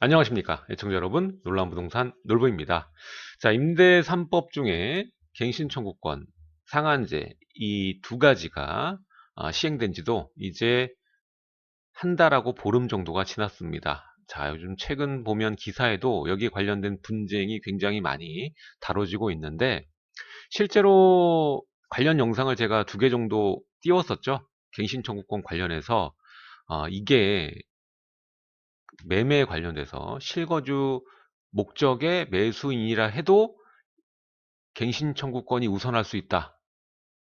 안녕하십니까 애청자 여러분. 놀라운 부동산 놀부입니다. 자 임대 3법 중에 갱신 청구권 상한제 이 두 가지가 아, 시행된 지도 이제 한 달하고 보름 정도가 지났습니다. 자 요즘 최근 보면 기사에도 여기에 관련된 분쟁이 굉장히 많이 다뤄지고 있는데 실제로 관련 영상을 제가 두 개 정도 띄웠었죠. 갱신 청구권 관련해서. 아, 이게 매매에 관련돼서 실거주 목적의 매수인이라 해도 갱신 청구권이 우선할 수 있다.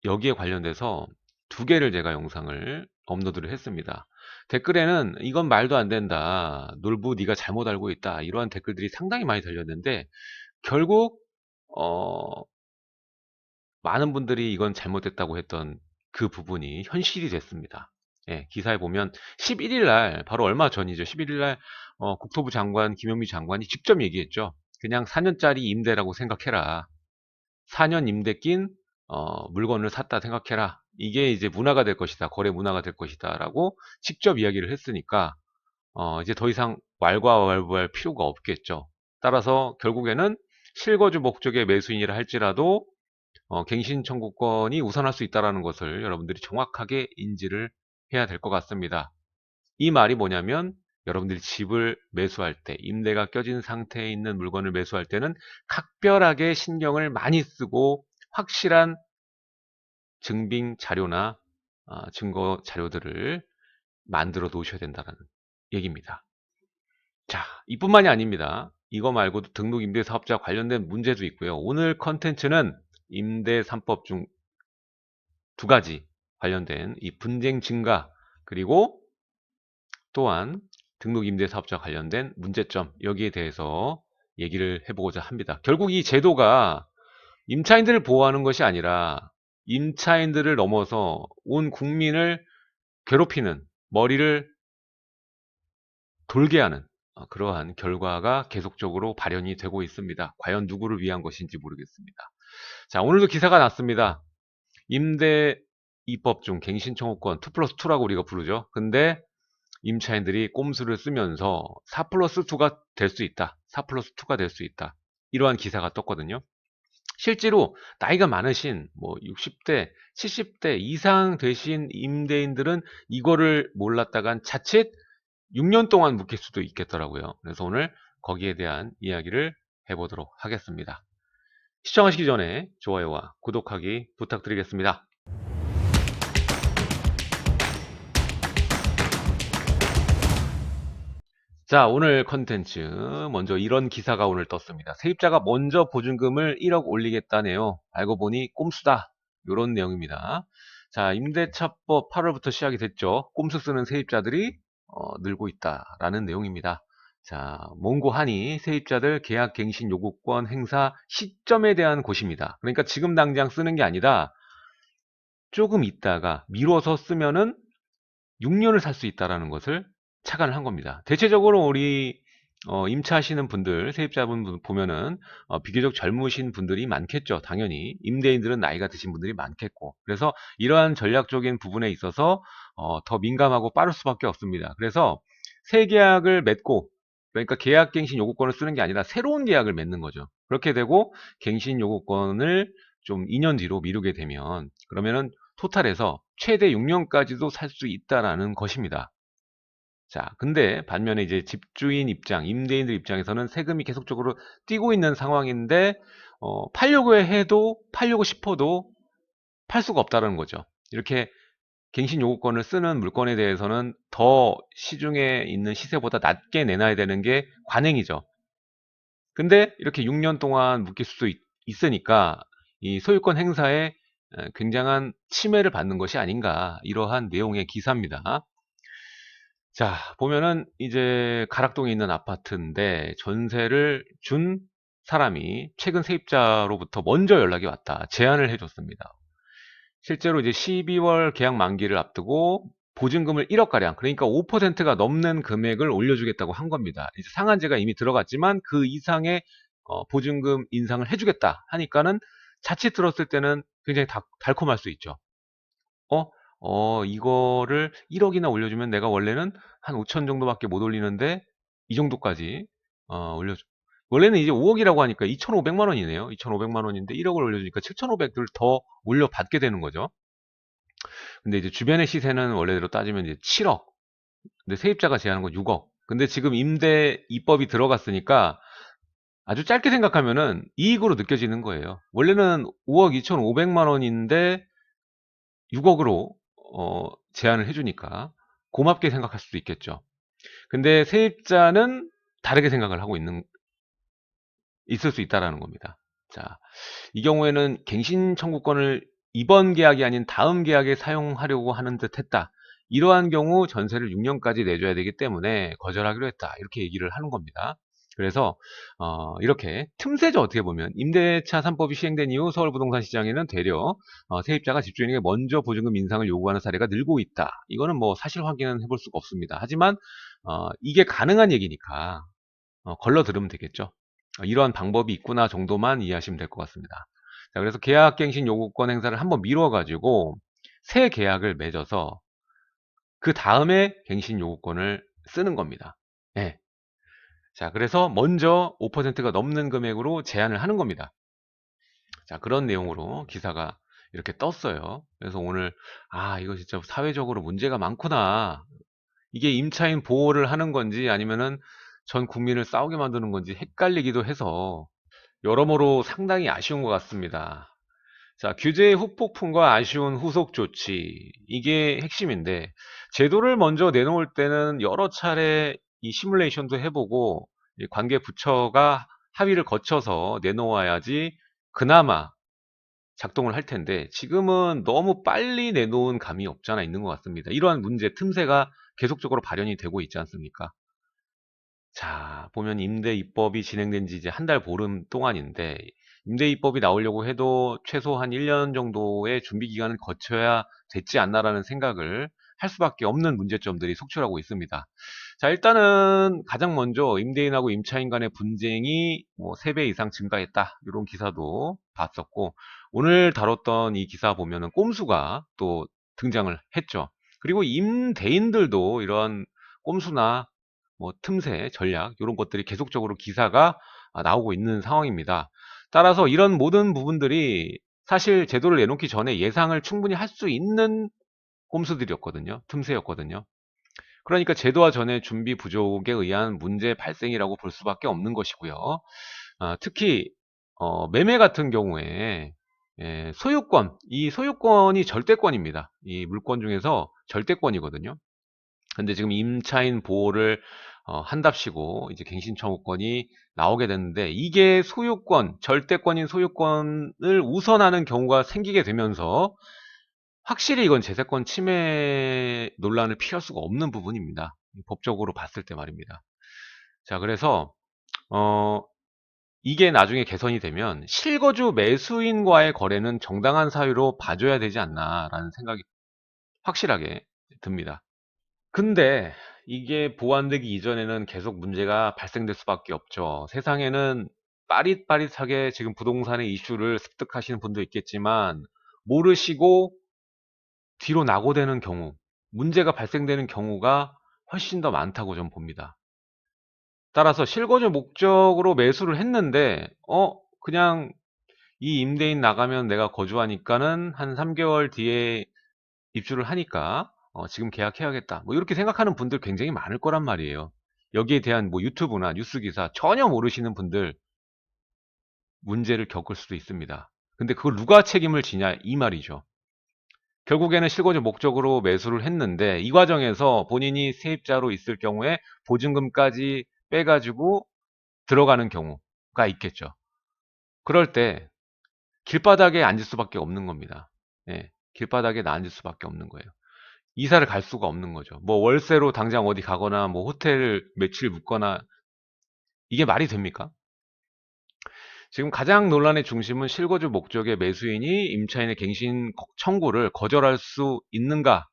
여기에 관련돼서 두 개를 제가 영상을 업로드를 했습니다. 댓글에는 이건 말도 안 된다. 놀부 네가 잘못 알고 있다. 이러한 댓글들이 상당히 많이 달렸는데 결국 어, 많은 분들이 이건 잘못됐다고 했던 그 부분이 현실이 됐습니다. 예, 기사에 보면 11일 날 바로 얼마 전이죠. 11일 날 어, 국토부 장관 김현미 장관이 직접 얘기했죠. 그냥 4년짜리 임대라고 생각해라. 4년 임대 낀 어, 물건을 샀다 생각해라. 이게 이제 문화가 될 것이다. 거래 문화가 될 것이다. 라고 직접 이야기를 했으니까 어, 이제 더 이상 왈가왈부할 필요가 없겠죠. 따라서 결국에는 실거주 목적의 매수인이라 할지라도 어, 갱신 청구권이 우선할 수 있다는 것을 여러분들이 정확하게 인지를 해야 될 것 같습니다. 이 말이 뭐냐면 여러분들이 집을 매수할 때 임대가 껴진 상태에 있는 물건을 매수할 때는 각별하게 신경을 많이 쓰고 확실한 증빙 자료나 어, 증거 자료들을 만들어 놓으셔야 된다는 얘기입니다. 자, 이뿐만이 아닙니다. 이거 말고도 등록 임대 사업자 관련된 문제도 있고요. 오늘 컨텐츠는 임대 3법 중 두 가지 관련된 이 분쟁 증가 그리고 또한 등록 임대 사업자 관련된 문제점 여기에 대해서 얘기를 해보고자 합니다. 결국 이 제도가 임차인들을 보호하는 것이 아니라 임차인들을 넘어서 온 국민을 괴롭히는 머리를 돌게 하는 어, 그러한 결과가 계속적으로 발현이 되고 있습니다. 과연 누구를 위한 것인지 모르겠습니다. 자 오늘도 기사가 났습니다. 임대 입법 중 갱신 청구권 2 플러스 2라고 우리가 부르죠. 근데 임차인들이 꼼수를 쓰면서 4 플러스 2가 될 수 있다. 4 플러스 2가 될 수 있다. 이러한 기사가 떴거든요. 실제로 나이가 많으신 뭐 60대, 70대 이상 되신 임대인들은 이거를 몰랐다간 자칫 6년 동안 묵힐 수도 있겠더라고요. 그래서 오늘 거기에 대한 이야기를 해보도록 하겠습니다. 시청하시기 전에 좋아요와 구독하기 부탁드리겠습니다. 자, 오늘 컨텐츠. 먼저 이런 기사가 오늘 떴습니다. 세입자가 먼저 보증금을 1억 올리겠다네요. 알고 보니 꼼수다. 이런 내용입니다. 자, 임대차법 8월부터 시작이 됐죠. 꼼수 쓰는 세입자들이 어, 늘고 있다라는 내용입니다. 자, 몽고하니 세입자들 계약 갱신 요구권 행사 시점에 대한 곳입니다. 그러니까 지금 당장 쓰는 게 아니라 조금 있다가 미뤄서 쓰면은 6년을 살 수 있다라는 것을 착안을 한 겁니다. 대체적으로 우리 어, 임차하시는 분들, 세입자분 보면은 어, 비교적 젊으신 분들이 많겠죠. 당연히 임대인들은 나이가 드신 분들이 많겠고 그래서 이러한 전략적인 부분에 있어서 어, 더 민감하고 빠를 수밖에 없습니다. 그래서 새 계약을 맺고 그러니까 계약 갱신 요구권을 쓰는 게 아니라 새로운 계약을 맺는 거죠. 그렇게 되고 갱신 요구권을 좀 2년 뒤로 미루게 되면 그러면은 토탈에서 최대 6년까지도 살 수 있다라는 것입니다. 자, 근데 반면에 이제 집주인 입장, 임대인들 입장에서는 세금이 계속적으로 뛰고 있는 상황인데 어, 팔려고 해도 팔려고 싶어도 팔 수가 없다는 거죠. 이렇게 갱신 요구권을 쓰는 물건에 대해서는 더 시중에 있는 시세보다 낮게 내놔야 되는 게 관행이죠. 근데 이렇게 6년 동안 묶일 수도 있, 있으니까 이 소유권 행사에 굉장한 침해를 받는 것이 아닌가 이러한 내용의 기사입니다. 자, 보면은 이제 가락동에 있는 아파트인데 전세를 준 사람이 최근 세입자로부터 먼저 연락이 왔다. 제안을 해줬습니다. 실제로 이제 12월 계약 만기를 앞두고 보증금을 1억가량, 그러니까 5%가 넘는 금액을 올려주겠다고 한 겁니다. 이제 상한제가 이미 들어갔지만 그 이상의 어, 보증금 인상을 해주겠다 하니까는 자칫 들었을 때는 굉장히 다, 달콤할 수 있죠. 어? 어, 이거를 1억이나 올려주면 내가 원래는 한 5천 정도밖에 못 올리는데 이 정도까지 어, 올려줘. 원래는 이제 5억이라고 하니까 2,500만 원이네요. 2,500만 원인데 1억을 올려주니까 7,500을 더 올려받게 되는 거죠. 근데 이제 주변의 시세는 원래대로 따지면 이제 7억. 근데 세입자가 제하는 건 6억. 근데 지금 임대 입법이 들어갔으니까 아주 짧게 생각하면은 이익으로 느껴지는 거예요. 원래는 5억 2,500만 원인데 6억으로 어, 제한을 해주니까 고맙게 생각할 수도 있겠죠. 근데 세입자는 다르게 생각을 하고 있는 있을 수 있다라는 겁니다. 자, 이 경우에는 갱신 청구권을 이번 계약이 아닌 다음 계약에 사용하려고 하는 듯 했다. 이러한 경우 전세를 6년까지 내줘야 되기 때문에 거절하기로 했다. 이렇게 얘기를 하는 겁니다. 그래서 어, 이렇게 틈새죠 어떻게 보면 임대차 3법이 시행된 이후 서울 부동산 시장에는 되려 어, 세입자가 집주인에게 먼저 보증금 인상을 요구하는 사례가 늘고 있다. 이거는 뭐 사실 확인은 해볼 수가 없습니다. 하지만 어, 이게 가능한 얘기니까 어, 걸러 들으면 되겠죠. 어, 이러한 방법이 있구나 정도만 이해하시면 될 것 같습니다. 자, 그래서 계약갱신 요구권 행사를 한번 미뤄가지고 새 계약을 맺어서 그 다음에 갱신 요구권을 쓰는 겁니다. 네. 자, 그래서 먼저 5%가 넘는 금액으로 제한을 하는 겁니다. 자, 그런 내용으로 기사가 이렇게 떴어요. 그래서 오늘, 아, 이거 진짜 사회적으로 문제가 많구나. 이게 임차인 보호를 하는 건지 아니면은 전 국민을 싸우게 만드는 건지 헷갈리기도 해서 여러모로 상당히 아쉬운 것 같습니다. 자, 규제의 후폭풍과 아쉬운 후속 조치. 이게 핵심인데, 제도를 먼저 내놓을 때는 여러 차례 이 시뮬레이션도 해보고, 이 관계 부처가 합의를 거쳐서 내놓아야지 그나마 작동을 할 텐데, 지금은 너무 빨리 내놓은 감이 없잖아 있는 것 같습니다. 이러한 문제, 틈새가 계속적으로 발현이 되고 있지 않습니까? 자, 보면 임대 입법이 진행된 지 이제 한 달 보름 동안인데, 임대 입법이 나오려고 해도 최소 한 1년 정도의 준비 기간을 거쳐야 됐지 않나라는 생각을 할 수밖에 없는 문제점들이 속출하고 있습니다. 자, 일단은 가장 먼저 임대인하고 임차인 간의 분쟁이 뭐 3배 이상 증가했다. 이런 기사도 봤었고, 오늘 다뤘던 이 기사 보면은 꼼수가 또 등장을 했죠. 그리고 임대인들도 이런 꼼수나 뭐 틈새, 전략 이런 것들이 계속적으로 기사가 아, 나오고 있는 상황입니다. 따라서 이런 모든 부분들이 사실 제도를 내놓기 전에 예상을 충분히 할 수 있는 꼼수들이었거든요. 틈새였거든요. 그러니까 제도화 전에 준비 부족에 의한 문제 발생이라고 볼 수밖에 없는 것이고요. 어, 특히 어, 매매 같은 경우에 예, 소유권, 이 소유권이 절대권입니다. 이 물권 중에서 절대권이거든요. 근데 지금 임차인 보호를 어, 한답시고 이제 갱신 청구권이 나오게 됐는데 이게 소유권, 절대권인 소유권을 우선하는 경우가 생기게 되면서 확실히 이건 재세권 침해 논란을 피할 수가 없는 부분입니다. 법적으로 봤을 때 말입니다. 자, 그래서 어, 이게 나중에 개선이 되면 실거주 매수인과의 거래는 정당한 사유로 봐줘야 되지 않나라는 생각이 확실하게 듭니다. 근데 이게 보완되기 이전에는 계속 문제가 발생될 수밖에 없죠. 세상에는 빠릿빠릿하게 지금 부동산의 이슈를 습득하시는 분도 있겠지만 모르시고 뒤로 낙오되는 경우, 문제가 발생되는 경우가 훨씬 더 많다고 좀 봅니다. 따라서 실거주 목적으로 매수를 했는데 어 그냥 이 임대인 나가면 내가 거주하니까는 한 3개월 뒤에 입주를 하니까 어, 지금 계약해야겠다. 뭐 이렇게 생각하는 분들 굉장히 많을 거란 말이에요. 여기에 대한 뭐 유튜브나 뉴스 기사 전혀 모르시는 분들 문제를 겪을 수도 있습니다. 근데 그걸 누가 책임을 지냐 이 말이죠. 결국에는 실거주 목적으로 매수를 했는데 이 과정에서 본인이 세입자로 있을 경우에 보증금까지 빼가지고 들어가는 경우가 있겠죠. 그럴 때 길바닥에 앉을 수밖에 없는 겁니다. 예, 길바닥에 앉을 수밖에 없는 거예요. 이사를 갈 수가 없는 거죠. 뭐 월세로 당장 어디 가거나 뭐 호텔 며칠 묵거나 이게 말이 됩니까? 지금 가장 논란의 중심은 실거주 목적의 매수인이 임차인의 갱신 청구를 거절할 수 있는가?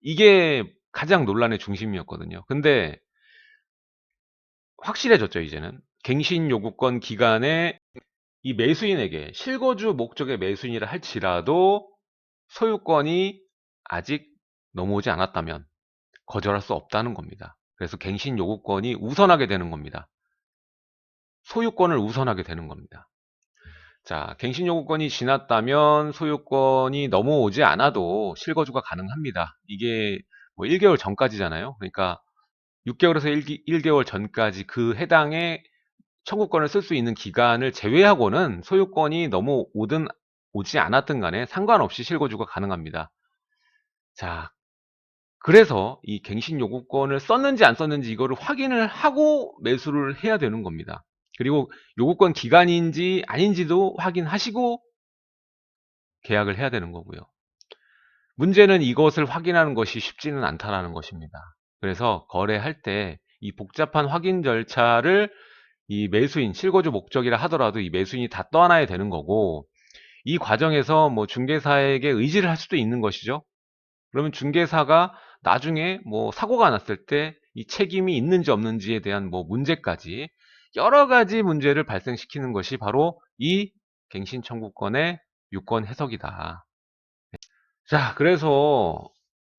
이게 가장 논란의 중심이었거든요. 근데 확실해졌죠, 이제는. 갱신 요구권 기간에 이 매수인에게 실거주 목적의 매수인이라 할지라도 소유권이 아직 넘어오지 않았다면 거절할 수 없다는 겁니다. 그래서 갱신 요구권이 우선하게 되는 겁니다. 소유권을 우선하게 되는 겁니다. 자, 갱신 요구권이 지났다면 소유권이 넘어오지 않아도 실거주가 가능합니다. 이게 뭐 1개월 전까지잖아요. 그러니까 6개월에서 1, 개월 전까지 그 해당의 청구권을 쓸 수 있는 기간을 제외하고는 소유권이 넘어오든 오지 않았든 간에 상관없이 실거주가 가능합니다. 자, 그래서 이 갱신 요구권을 썼는지 안 썼는지 이거를 확인을 하고 매수를 해야 되는 겁니다. 그리고 요구권 기간인지 아닌지도 확인하시고 계약을 해야 되는 거고요. 문제는 이것을 확인하는 것이 쉽지는 않다라는 것입니다. 그래서 거래할 때 이 복잡한 확인 절차를 이 매수인, 실거주 목적이라 하더라도 이 매수인이 다 떠나야 되는 거고 이 과정에서 뭐 중개사에게 의지를 할 수도 있는 것이죠. 그러면 중개사가 나중에 뭐 사고가 났을 때 이 책임이 있는지 없는지에 대한 뭐 문제까지 여러 가지 문제를 발생시키는 것이 바로 이 갱신 청구권의 유권 해석이다. 자, 그래서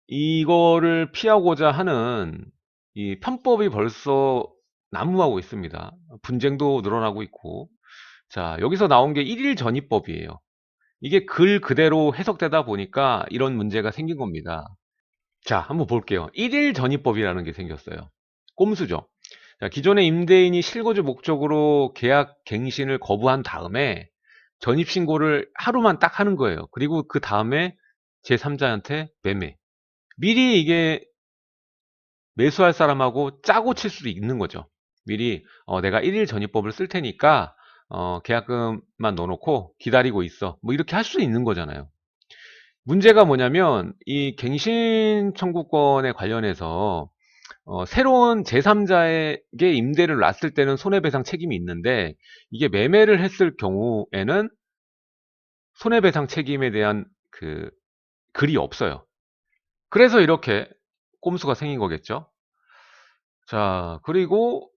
이거를 피하고자 하는 이 편법이 벌써 난무하고 있습니다. 분쟁도 늘어나고 있고. 자, 여기서 나온 게 1일 전입법이에요. 이게 글 그대로 해석되다 보니까 이런 문제가 생긴 겁니다. 자, 한번 볼게요. 1일 전입법이라는 게 생겼어요. 꼼수죠. 자, 기존의 임대인이 실거주 목적으로 계약 갱신을 거부한 다음에 전입 신고를 하루만 딱 하는 거예요. 그리고 그 다음에 제3자한테 매매. 미리 이게 매수할 사람하고 짜고 칠 수도 있는 거죠. 미리 어, 내가 1일 전입법을 쓸 테니까 어, 계약금만 넣어놓고 기다리고 있어. 뭐 이렇게 할 수 있는 거잖아요. 문제가 뭐냐면 이 갱신 청구권에 관련해서 어, 새로운 제3자에게 임대를 놨을 때는 손해배상 책임이 있는데 이게 매매를 했을 경우에는 손해배상 책임에 대한 그 글이 없어요. 그래서 이렇게 꼼수가 생긴 거겠죠. 자, 그리고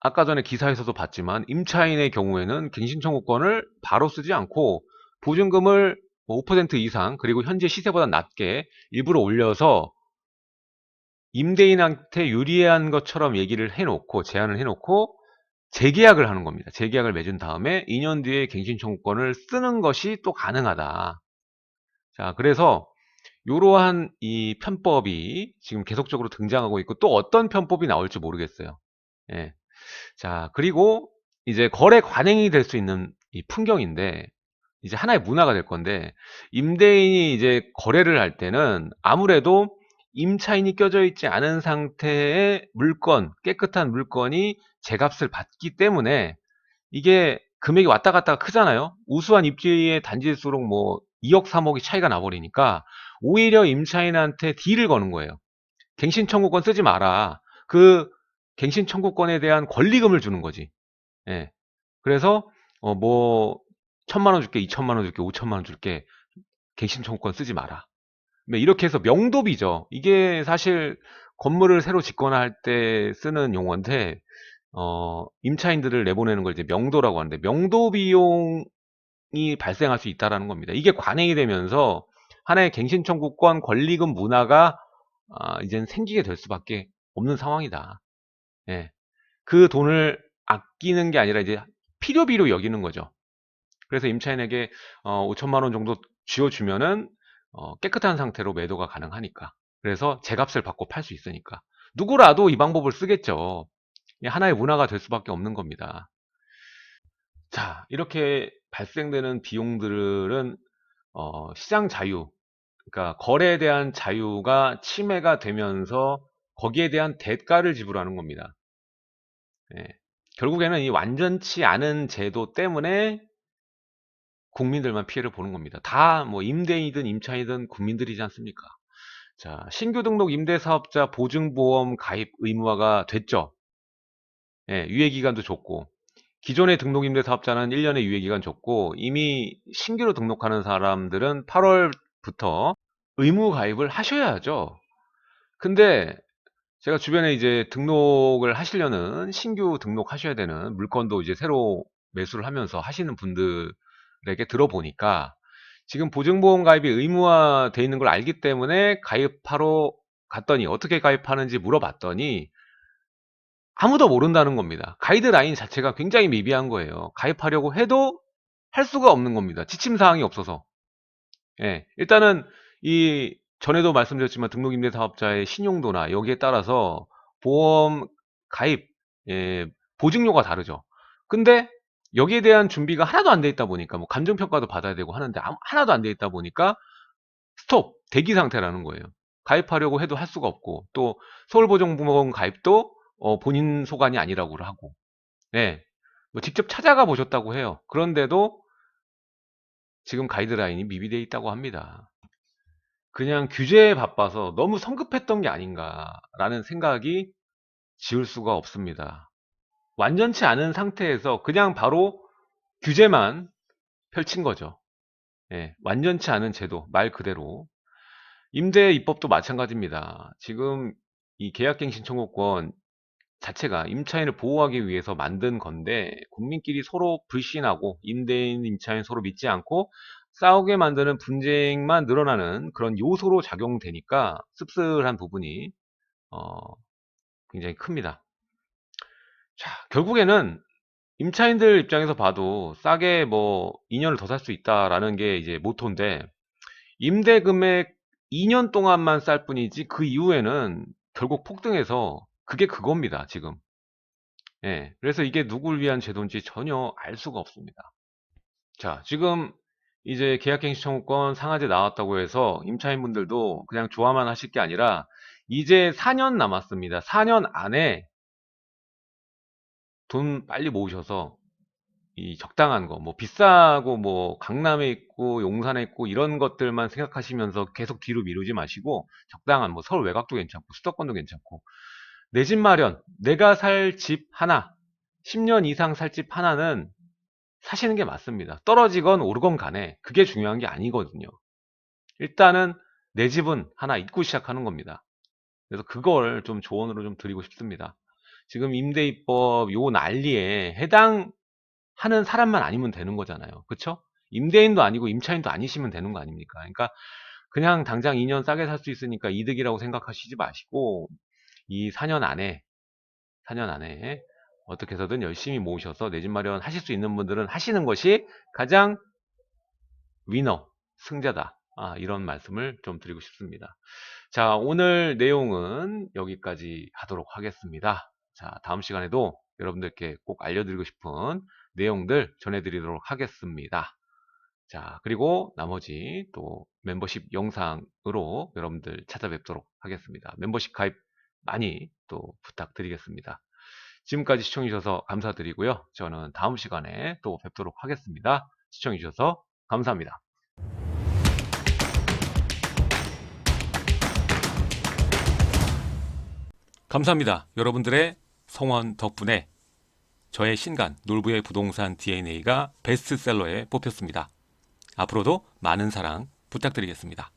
아까 전에 기사에서도 봤지만 임차인의 경우에는 갱신 청구권을 바로 쓰지 않고 보증금을 5%뭐 이상 그리고 현재 시세보다 낮게 일부러 올려서 임대인한테 유리한 것처럼 얘기를 해놓고 제안을 해놓고 재계약을 하는 겁니다. 재계약을 맺은 다음에 2년 뒤에 갱신 청구권을 쓰는 것이 또 가능하다. 자, 그래서 이러한 이 편법이 지금 계속적으로 등장하고 있고 또 어떤 편법이 나올지 모르겠어요. 예. 자, 그리고 이제 거래 관행이 될 수 있는 이 풍경인데 이제 하나의 문화가 될 건데 임대인이 이제 거래를 할 때는 아무래도 임차인이 껴져 있지 않은 상태의 물건, 깨끗한 물건이 제값을 받기 때문에 이게 금액이 왔다 갔다 크잖아요. 우수한 입지의 단지일수록 뭐 2억, 3억이 차이가 나버리니까 오히려 임차인한테 딜을 거는 거예요. 갱신 청구권 쓰지 마라. 그 갱신 청구권에 대한 권리금을 주는 거지. 예. 그래서 어 뭐 천만 원 줄게, 이천만 원 줄게, 오천만 원 줄게. 갱신 청구권 쓰지 마라. 네, 이렇게 해서 명도비죠. 이게 사실 건물을 새로 짓거나 할 때 쓰는 용어인데 어, 임차인들을 내보내는 걸 이제 명도라고 하는데 명도 비용이 발생할 수 있다라는 겁니다. 이게 관행이 되면서 하나의 갱신 청구권 권리금 문화가 아, 이제는 생기게 될 수밖에 없는 상황이다. 예. 그 돈을 아끼는 게 아니라 이제 필요비로 여기는 거죠. 그래서 임차인에게 어, 5천만 원 정도 쥐어주면은 어, 깨끗한 상태로 매도가 가능하니까. 그래서 제 값을 받고 팔 수 있으니까. 누구라도 이 방법을 쓰겠죠. 하나의 문화가 될 수밖에 없는 겁니다. 자, 이렇게 발생되는 비용들은 어, 시장 자유, 그러니까 거래에 대한 자유가 침해가 되면서 거기에 대한 대가를 지불하는 겁니다. 예. 결국에는 이 완전치 않은 제도 때문에 국민들만 피해를 보는 겁니다. 다 뭐 임대인이든 임차인이든 국민들이지 않습니까? 자, 신규 등록 임대사업자 보증보험 가입 의무화가 됐죠. 예, 유예기간도 줬고 기존의 등록 임대사업자는 1년의 유예기간 줬고 이미 신규로 등록하는 사람들은 8월부터 의무 가입을 하셔야죠. 근데 제가 주변에 이제 등록을 하시려는 신규 등록하셔야 되는 물건도 이제 새로 매수를 하면서 하시는 분들 에게 들어보니까 지금 보증보험 가입이 의무화되어 있는 걸 알기 때문에 가입하러 갔더니 어떻게 가입하는지 물어봤더니 아무도 모른다는 겁니다. 가이드라인 자체가 굉장히 미비한 거예요. 가입하려고 해도 할 수가 없는 겁니다. 지침 사항이 없어서. 예, 일단은 이 전에도 말씀드렸지만 등록임대 사업자의 신용도나 여기에 따라서 보험 가입 예, 보증료가 다르죠. 근데 여기에 대한 준비가 하나도 안 돼 있다 보니까 뭐 감정 평가도 받아야 되고 하는데 하나도 안 돼 있다 보니까 스톱 대기 상태라는 거예요. 가입하려고 해도 할 수가 없고 또 서울보증보험 가입도 어, 본인 소관이 아니라고 하고 네, 뭐 직접 찾아가 보셨다고 해요. 그런데도 지금 가이드라인이 미비되어 있다고 합니다. 그냥 규제에 바빠서 너무 성급했던 게 아닌가라는 생각이 지울 수가 없습니다. 완전치 않은 상태에서 그냥 바로 규제만 펼친 거죠. 예, 완전치 않은 제도, 말 그대로. 임대 입법도 마찬가지입니다. 지금 이 계약갱신 청구권 자체가 임차인을 보호하기 위해서 만든 건데 국민끼리 서로 불신하고 임대인, 임차인 서로 믿지 않고 싸우게 만드는 분쟁만 늘어나는 그런 요소로 작용되니까 씁쓸한 부분이 어, 굉장히 큽니다. 자, 결국에는 임차인들 입장에서 봐도 싸게 뭐 2년을 더 살 수 있다라는 게 이제 모토인데 임대 금액 2년 동안만 쌀 뿐이지 그 이후에는 결국 폭등해서 그게 그겁니다, 지금. 예. 그래서 이게 누굴 위한 제도인지 전혀 알 수가 없습니다. 자, 지금 이제 계약갱신 청구권 상한제 나왔다고 해서 임차인분들도 그냥 좋아만 하실 게 아니라 이제 4년 남았습니다. 4년 안에 돈 빨리 모으셔서 이 적당한 거, 뭐 비싸고 뭐 강남에 있고 용산에 있고 이런 것들만 생각하시면서 계속 뒤로 미루지 마시고 적당한 뭐 서울 외곽도 괜찮고 수도권도 괜찮고 내 집 마련, 내가 살 집 하나, 10년 이상 살 집 하나는 사시는 게 맞습니다. 떨어지건 오르건 간에 그게 중요한 게 아니거든요. 일단은 내 집은 하나 있고 시작하는 겁니다. 그래서 그걸 좀 조언으로 좀 드리고 싶습니다. 지금 임대입법 요 난리에 해당하는 사람만 아니면 되는 거잖아요. 그쵸? 임대인도 아니고 임차인도 아니시면 되는 거 아닙니까? 그러니까 그냥 당장 2년 싸게 살 수 있으니까 이득이라고 생각하시지 마시고 이 4년 안에 4년 안에 어떻게 해서든 열심히 모으셔서 내 집 마련 하실 수 있는 분들은 하시는 것이 가장 위너, 승자다. 아, 이런 말씀을 좀 드리고 싶습니다. 자, 오늘 내용은 여기까지 하도록 하겠습니다. 자, 다음 시간에도 여러분들께 꼭 알려드리고 싶은 내용들 전해드리도록 하겠습니다. 자, 그리고 나머지 또 멤버십 영상으로 여러분들 찾아뵙도록 하겠습니다. 멤버십 가입 많이 또 부탁드리겠습니다. 지금까지 시청해주셔서 감사드리고요. 저는 다음 시간에 또 뵙도록 하겠습니다. 시청해주셔서 감사합니다. 감사합니다. 여러분들의 성원 덕분에 저의 신간 놀부의 부동산 DNA가 베스트셀러에 뽑혔습니다. 앞으로도 많은 사랑 부탁드리겠습니다.